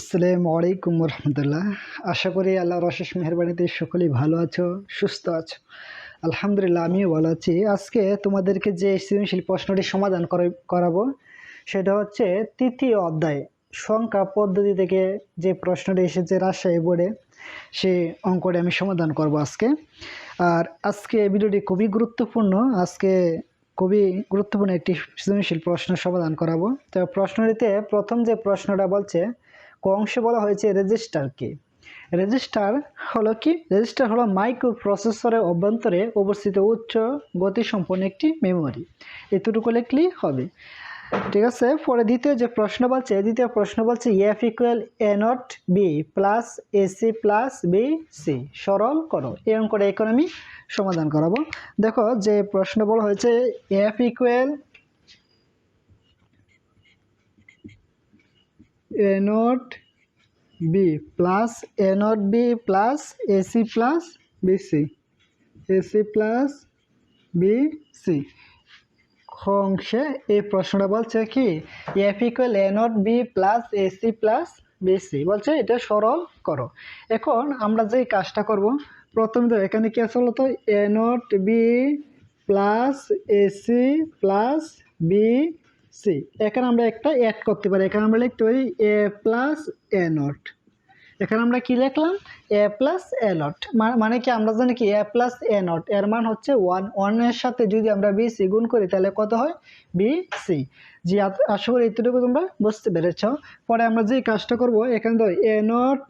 আসসালামু আলাইকুম রহমতুল্লাহ আশা করি আল্লাহর অশেষ মেহরবানিতে সকলেই ভালো আছো, সুস্থ আছো। আলহামদুলিল্লাহ, আমিও ভালো আছি। আজকে তোমাদেরকে যে সৃজনশীল প্রশ্নটি সমাধান করে- করাবো, সেটা হচ্ছে তৃতীয় অধ্যায়, সংখ্যা পদ্ধতি থেকে যে প্রশ্নটি এসেছে রাজশাহী বোর্ডে, সেই অঙ্কটি আমি সমাধান করব আজকে। আর আজকে ভিডিওটি খুবই গুরুত্বপূর্ণ, আজকে খুবই গুরুত্বপূর্ণ একটি সৃজনশীল প্রশ্ন সমাধান করাবো। তো প্রশ্নটিতে প্রথম যে প্রশ্নটা বলছে ক অংশে বলা হয়েছে রেজিস্টার কি রেজিস্টার হলো কি? রেজিস্টার হলো মাইক্রো প্রসেসরের অভ্যন্তরে অবস্থিত উচ্চ গতিসম্পন্ন একটি মেমোরি। এতটুকু লিখলেই হবে। ঠিক আছে? পরে দ্বিতীয় যে প্রশ্ন বলছে দ্বিতীয় প্রশ্ন বলছে F equal A not B plus AC plus B C সরল করো এই অঙ্কটা এখন আমি সমাধান করাবো। দেখো যে প্রশ্ন বলা হয়েছে F equal A not B plus, A not B plus AC plus BC AC plus BC অংশে এই প্রশ্নটা বলছে কি, F equal A B plus AC plus BC বলছে এটা সরল করো। এখন আমরা যে কাজটা করব, প্রথমে তো এখানে কি আছে বলতো? A B plus AC plus, B C, এখানে আমরা একটা অ্যাড করতে পারি। এখানে আমরা লিখতে পারি এ প্লাস এ নট এখানে আমরা কি লিখলাম? এ প্লাস এ নট মানে কি আমরা জানি কি? এ প্লাস এ নট এর মান হচ্ছে ওয়ান ওয়ানের সাথে যদি আমরা বি সি গুণ করি, তাহলে কত হয়? বি সি জি আশা করি এতটুকু তোমরা বুঝতে পেরেছ। পরে আমরা যে কাজটা করব, এখানে তো এ নট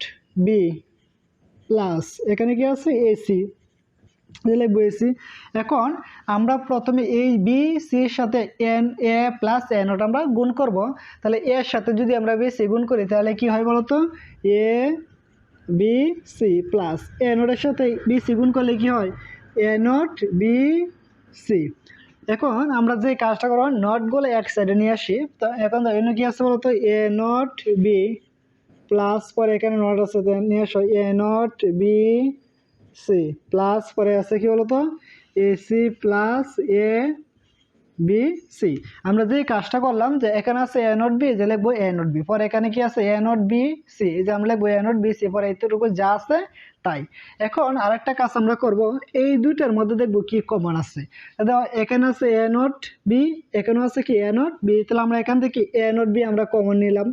বি প্লাস এখানে কি আছে? এসি লিখব এসি এখন আমরা প্রথমে এই বি সির সাথে N A plus A not আমরা গুণ করব। তাহলে এর সাথে যদি আমরা বি সি গুণ করি, তাহলে কি হয় বলতো? A B C plus A নটের সাথে বি সি গুণ করলে কি হয়? এ বি সি এখন আমরা যে কাজটা করব নটগুলো এক সাইডে নিয়ে আসি। তো এখন এখানে কি আছে বলতো? এ নট বি প্লাস পরে এখানে নট আছে নিয়ে আসো। A not B C plus পরে আছে কি বলতো? AC plus A B C আমরা যে কাজটা করলাম যে এখানে আছে এ নট বি যে লিখব এ নট বি পরে এখানে কি আছে? এ নট বি সি এই যে আমরা লিখব এ নট বি সি পরে এতটুকু যা আছে, তাই। এখন আরেকটা কাজ আমরা করব, এই দুইটার মধ্যে দেখব কি কমন আছে। এখানে আছে এ নট বি এখানেও আছে কি এ নট বি তাহলে আমরা এখান থেকে এ নট বি আমরা কমন নিলাম।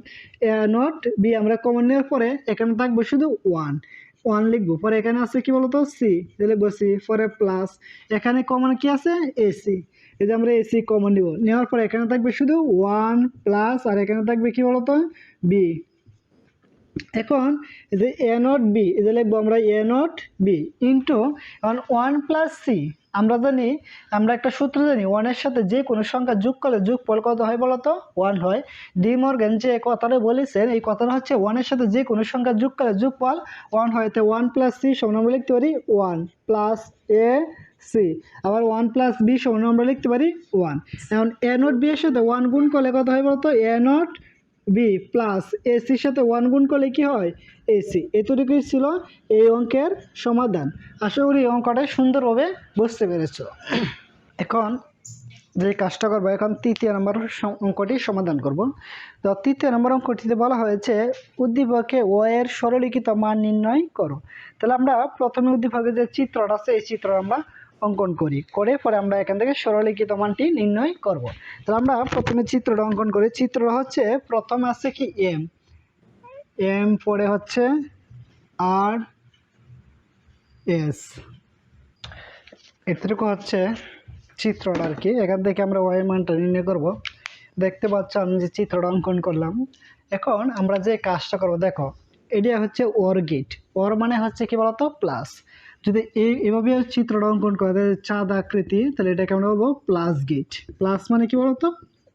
এ নট বি আমরা কমন নেওয়ার পরে এখানে থাকব শুধু ওয়ান ওয়ান লিখব পরে এখানে আছে কি বলতো? সি লিখব সি পরে প্লাস এখানে কমন কি আছে? এসি এই যে আমরা এসি কমন নিব। নেওয়ার পর এখানে থাকবে শুধু ওয়ান প্লাস আর এখানে থাকবে কি বলতো? বি এখন যে এ নট বি এই যে লিখব আমরা এ নট বি ইন্টু এখন ওয়ান প্লাস সি আমরা জানি, আমরা একটা সূত্র জানি ওয়ানের সাথে যে কোনো সংখ্যা যোগ করলে যোগ যোগফল কত হয় বলতো? ওয়ান হয়। ডি মর্গেন যে কথাটা বলেছেন, এই কথাটা হচ্ছে ওয়ানের সাথে যে কোনো সংখ্যা যোগ করলে যোগ যোগফল ওয়ান হয়। তো ওয়ান প্লাস সি সমান আমরা লিখতে পারি ওয়ান প্লাস এ সি আবার ওয়ান প্লাস বি সমান আমরা লিখতে পারি ওয়ান এখন এ নট বি এর সাথে ওয়ান গুণ করলে কত হয় বলতো? এ নট বি প্লাস এসির সাথে ওয়ান গুণ করলে কি হয়? এসি এতটুকুই ছিল এই অঙ্কের সমাধান। আশা করি এই অঙ্কটা সুন্দরভাবে বুঝতে পেরেছ। এখন যে কাজটা করব, এখন তৃতীয় নম্বর অঙ্কটি সমাধান করব। তো তৃতীয় নম্বর অঙ্কটিতে বলা হয়েছে, উদ্দীপকে ও এর মান নির্ণয় করো। তাহলে আমরা প্রথমে উদ্দীপকের যে চিত্রটা আছে, এই চিত্র আমরা অঙ্কন করি। করে পরে আমরা এখান থেকে সরলীকৃত মানটি নির্ণয় করব। তাহলে আমরা প্রথমে চিত্রটা অঙ্কন করি। চিত্র হচ্ছে প্রথম আছে কি? এম এম পরে হচ্ছে আর এস এতটুকু হচ্ছে চিত্রটা আর কি। এখান থেকে আমরা ওয়াই মানটা নির্ণয় করব। দেখতে পাচ্ছ আমি যে চিত্রটা অঙ্কন করলাম। এখন আমরা যে কাজটা করব, দেখো, এটা হচ্ছে ওর গেট ওর মানে হচ্ছে কি বলতো? প্লাস যদি এই, এভাবে চিত্রটা অঙ্কন করে তাহলে চাঁদ আকৃতি, তাহলে এটাকে আমরা বলব প্লাস গেট প্লাস মানে কি বলতো?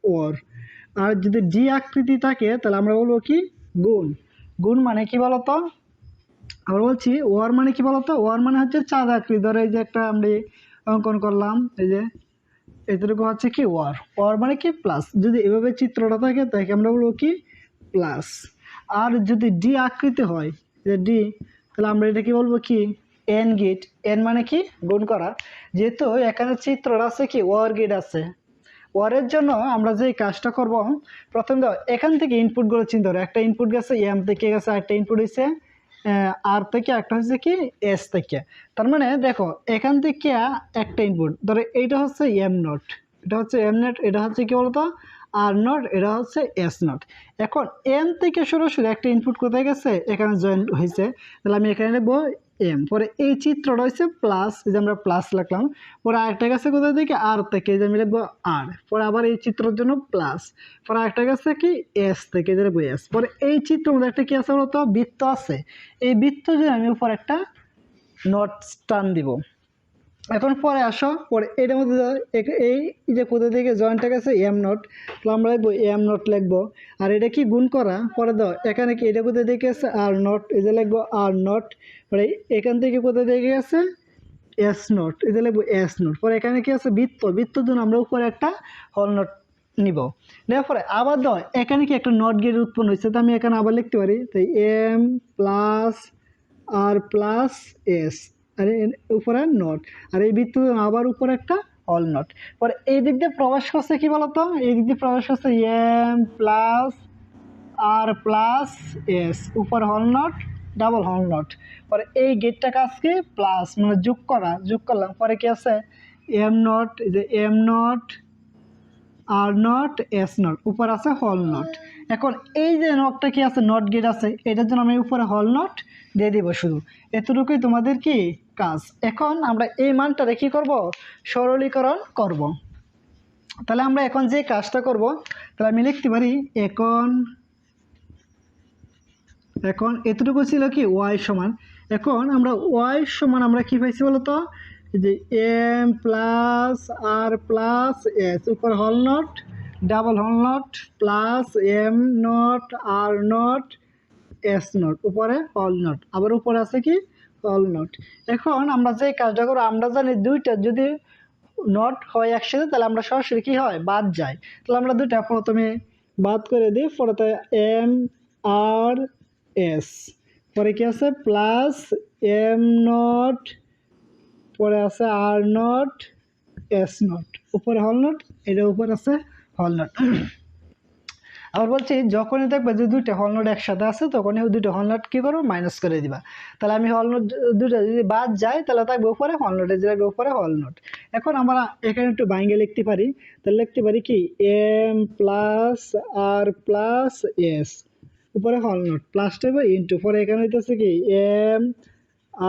ওর। আর যদি ডি আকৃতি থাকে, তাহলে আমরা বলব কি? গুণ। গুণ মানে কি বলতো? আমরা বলছি ওয়ার মানে কি বলতো? ওয়ার মানে হচ্ছে চাঁদ আকৃতি। ধরো এই যে একটা আমরা অঙ্কন করলাম, এই যে এতটুকু হচ্ছে কি ওয়ার। ওয়ার মানে কি? প্লাস যদি এভাবে চিত্রটা থাকে, তাকে আমরা বলব কি? প্লাস আর যদি ডি আকৃতি হয়, যে ডি তাহলে আমরা এটা কি বলব কি? এন গেট এন মানে কি? গুণ করা। যেহেতু এখানে চিত্রটা আছে কি? ওয়ার গেট আছে। ওয়ারের জন্য আমরা যে কাজটা করব, প্রথম তো এখান থেকে ইনপুটগুলো চিন্তা করো। একটা ইনপুট গেছে এম থেকে গেছে একটা ইনপুট হয়েছে আর থেকে একটা হচ্ছে কি? এস থেকে। তার মানে দেখো, এখান থেকে একটা ইনপুট ধরো এইটা হচ্ছে এম নট এটা হচ্ছে এম নট এটা হচ্ছে কি বলতো? আর নট এটা হচ্ছে এস নট এখন এম থেকে সরাসরি একটা ইনপুট কোথায় গেছে? এখানে জয়েন হয়েছে তাহলে আমি এখানে নেব এম পরে এই চিত্রটা হচ্ছে প্লাস এই যে আমরা প্লাস লিখলাম। পরে আরেকটা গেছে কোথায় থেকে আর থেকে যে আমি লিখব আর পরে আবার এই চিত্রের জন্য প্লাস পরে আরেকটা গেছে কি? এস থেকে যে লিখব এস পরে এই চিত্রের মধ্যে একটা কি আছে বলতো? বৃত্ত আছে। এই বৃত্ত যে আমি উপর একটা নট টান দিব। এখন পরে আসো। পরে এটার মধ্যে এই যে কোথা থেকে জয়েন্টটা গেছে এম নট তাহলে আমরা লিখব এম নট লিখব। আর এটা কি গুণ করা? পরে দাও, এখানে কি, এটা কোথা থেকে গেছে আর নট এই যে লিখব আর নট পরে এখান থেকে কোথা থেকে গেছে? এস নট যে লিখব এস নট পরে এখানে কি আছে? বৃত্ত বৃত্তর জন্য আমরা উপরে একটা হল নট নিব। নেওয়ার পরে আবার দাও, এখানে কি একটা নট গেট উৎপন্ন হয়েছে? তো আমি এখানে আবার লিখতে পারি। তো M plus R plus S আর উপরে নট আর এই বৃত্ত আবার উপরে একটা অল নট পরে এই দিক দিয়ে প্রবেশ করছে কি বলতো? এই দিক দিয়ে প্রবেশ করছে M plus R plus S উপর হল নট ডাবল হল নট পরে এই গেটটা কাজকে প্লাস মানে যোগ করা, যোগ করলাম। পরে কি আছে? এম নট যে M not R not S not উপর আছে হল নট এখন এই যে নটটা কি আছে? নট গেট আছে, এটার জন্য আমি উপরে হল নট দিয়ে দিব শুধু। এতটুকুই তোমাদের কি কাজ? এখন আমরা এই মানটারে কি করব? সরলীকরণ করব। তাহলে আমরা এখন যে কাজটা করব, তাহলে আমি লিখতে পারি, এখন এখন এতটুকু ছিল কি ওয়াই সমান। এখন আমরা ওয়াই সমান আমরা কি পাইছি বলতো? যে M plus R plus S উপর হল নট ডাবল হল not plus M not R not S not উপরে হল নট আবার উপরে আছে কি? হল নট এখন আমরা যে কাজটা করব, আমরা জানি দুইটা যদি নট হয় একসাথে, তাহলে আমরা সরাসরি কি হয়? বাদ যায় তাহলে আমরা দুইটা প্রথমে বাদ করে দিই পরে এম আর এস। পরে কি আছে? প্লাস এম নট, পরে আছে আর নট, এস নট। উপরে হল নট এটার উপর আছে হল নট। আবার বলছি, যখনই দেখবে যে দুইটা হল নোট একসাথে আছে, তখনই ওই দুইটা হল নোট কী করব মাইনাস করে দিবা। তাহলে আমি হল নোট দুইটা যদি বাদ যায়, তাহলে থাকবে উপরে হল নোটে যে থাকবে উপরে হল নোট। এখন আমরা এখানে একটু বাইঙ্গে লিখতে পারি। তাহলে লিখতে পারি কি? M plus R plus S উপরে হল নোট প্লাস টাইপ ইন্টু পরে এখানে হইতেছে কি M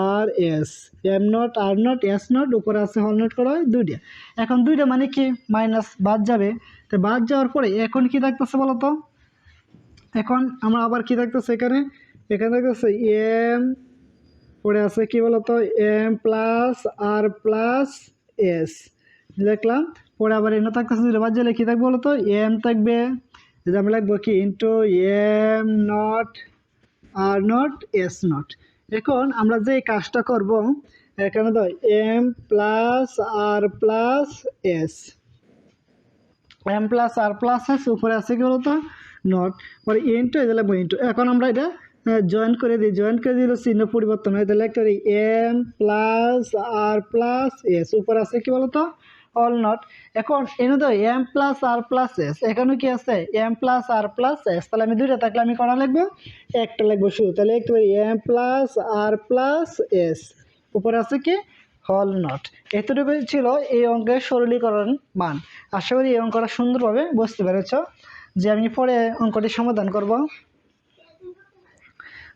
R S M not R not S not উপরে আছে হল নোট করা হয় দুইটা। এখন দুইটা মানে কি? মাইনাস বাদ যাবে। তো বাদ যাওয়ার পরে এখন কি থাকতেছে বলো তো এখন আমরা আবার কি থাকতেছে এখানে? এখানে থাকতেছে এম পরে আছে কি বলতো? M plus R plus S লিখলাম পরে আবার এনে থাকতেছে দুটো বাদ গেলে কী থাকবে বলতো? এম থাকবে যে আমরা লিখব কি? Into M not R not S not এখন আমরা যে কাজটা করব, এখানে তো M plus R plus S M plus R plus S উপরে আছে কি বলতো? নট পরে ইন্টু এই দিলাম ইন্টু এখন আমরা এটা জয়েন করে দিই। জয়েন করে দিলে চিহ্ন পরিবর্তন হয়। তাহলে একটা M plus R plus S উপরে আছে কি বলতো? অল নট এখন এনে তো M plus R plus S এখানে কি আছে? M plus R plus S তাহলে আমি দুইটা থাকলে আমি কটা লিখব? একটা লিখব শুধু, তাহলে একটু M plus R plus S উপরে আছে কি? হল নট এতটুকু ছিল এই অঙ্কের সরলীকরণ মান। আশা করি এই অঙ্কটা সুন্দরভাবে বুঝতে পেরেছ যে আমি পরে অঙ্কটি সমাধান করব।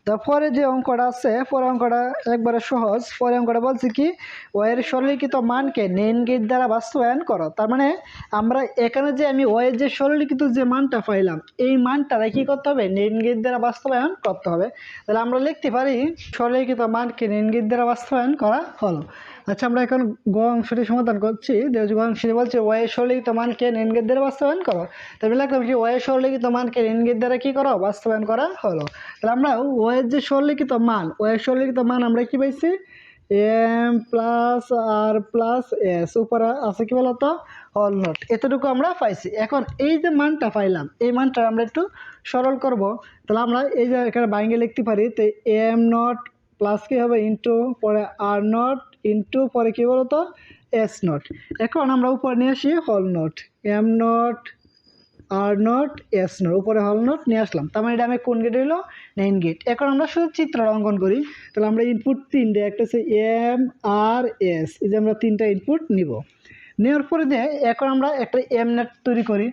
তারপরে যে অঙ্কটা আছে, পরে অঙ্কটা একবারে সহজ। পরে অঙ্কটা বলছে কি, ওয়ের সরলীকৃত মানকে নেন গেট দ্বারা বাস্তবায়ন করো। তার মানে আমরা এখানে যে আমি ওয়ের যে সরলীকৃত যে মানটা পাইলাম, এই মানটা কী করতে হবে? নেন গেট দ্বারা বাস্তবায়ন করতে হবে। তাহলে আমরা লিখতে পারি, সরলীকৃত মানকে নেন গেট দ্বারা বাস্তবায়ন করা হলো। আচ্ছা আমরা এখন গ অংশটি সমাধান করছি। গ অংশটি বলছে, ওয়ে সরলীকৃত মানকে নেন গেট দ্বারা বাস্তবায়ন করো। তাহলে লিখলাম কি, ওয়ে সরলীকৃত মানকে নেন দ্বারা কী করো? বাস্তবায়ন করা হলো। তাহলে আমরা ওয়ের যে সরলীকৃত মান ওয়ের সরলীকৃত মান আমরা কী পাইছি? M plus R plus S. উপরে আছে কি বলতো অল নট। এতটুকু আমরা পাইছি। এখন এই যে মানটা পাইলাম, এই মানটা আমরা একটু সরল করব। তাহলে আমরা এই যে এখানে বাইঙ্গে লিখতে পারি, তো এম নট প্লাস কি হবে ইন্টু পরে আর নট ইন্টু পরে কি বলতো? এস নট এখন আমরা উপরে নিয়ে আসি হল not M not R not S not উপরে হল নট নিয়ে আসলাম। তার মানে এটা আমি কোন গেট হইল? নাইন গেট এখন আমরা শুধু চিত্র অঙ্কন করি। তাহলে আমরা ইনপুট তিনটে একটা হচ্ছে এম আর এস এই যে আমরা তিনটা ইনপুট নিব। নেওয়ার পরে দিয়ে এখন আমরা একটা এম নট তৈরি করি।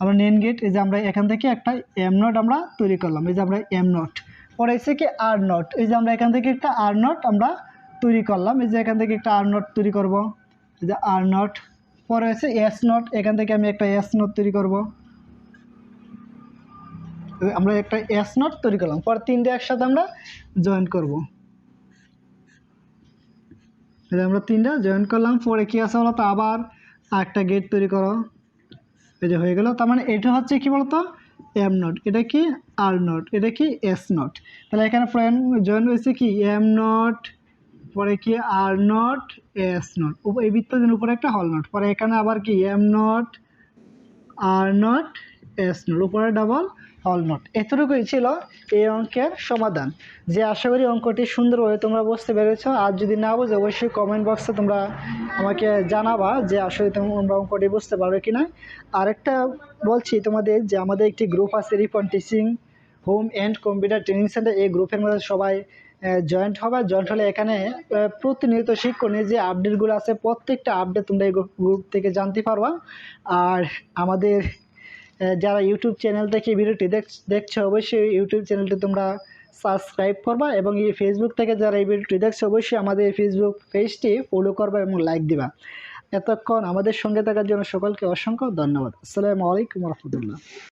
আমরা নেন গেট এই যে আমরা এখান থেকে একটা এম নট আমরা তৈরি করলাম। এই যে আমরা এম নট পরে এসে কি আর নট এই যে আমরা এখান থেকে একটা আর নট আমরা তৈরি করলাম। এই যে এখান থেকে একটা আর নট তৈরি করব। এই যে আর নট পরে এসে এস নট এখান থেকে আমি একটা এস নট তৈরি করব। আমরা একটা এস নট তৈরি করলাম। পরে তিনটে একসাথে আমরা জয়েন করব। আমরা তিনটা জয়েন করলাম। পরে কি আছে বলতো? আবার একটা গেট তৈরি করো। এই যে হয়ে গেল। তার মানে এটা হচ্ছে কি বলতো? এম নট এটা কি আর নট এটা কি এস নট তাহলে এখানে ফ্রেন্ড জয়েন হয়েছে কি? এম নট পরে কি আর নট এস নট এই বৃত্তদের উপরে একটা হল নট পরে এখানে আবার কি M not R not S not উপরে ডাবল হল নট। এতটুকুই ছিল এই অঙ্কের সমাধান। যে আশা করি অঙ্কটি সুন্দরভাবে তোমরা বুঝতে পেরেছ। আর যদি না বুঝে, অবশ্যই কমেন্ট বক্সে তোমরা আমাকে জানাবা যে আসলে তোমরা অঙ্কটি বুঝতে পারবে কি না আরেকটা বলছি তোমাদের যে আমাদের একটি গ্রুপ আছে Ripon teaching home and computer training centre এই গ্রুপের মধ্যে সবাই জয়েন্ট হবে। জয়েন্ট হলে এখানে প্রতিনিয়ত শিক্ষণীয় যে আপডেটগুলো আছে, প্রত্যেকটা আপডেট তোমরা এই গ্রুপ থেকে জানতে পারবা। আর আমাদের যারা ইউটিউব চ্যানেল থেকে ভিডিওটি দেখ দেখছ, অবশ্যই ইউটিউব চ্যানেলটি তোমরা সাবস্ক্রাইব করবা এবং এই ফেসবুক থেকে যারা এই ভিডিওটি দেখছ, অবশ্যই আমাদের এই ফেসবুক পেজটি ফলো করবা এবং লাইক দিবা। এতক্ষণ আমাদের সঙ্গে থাকার জন্য সকলকে অসংখ্য ধন্যবাদ। আসসালামু আলাইকুম রহমতুল্লাহ।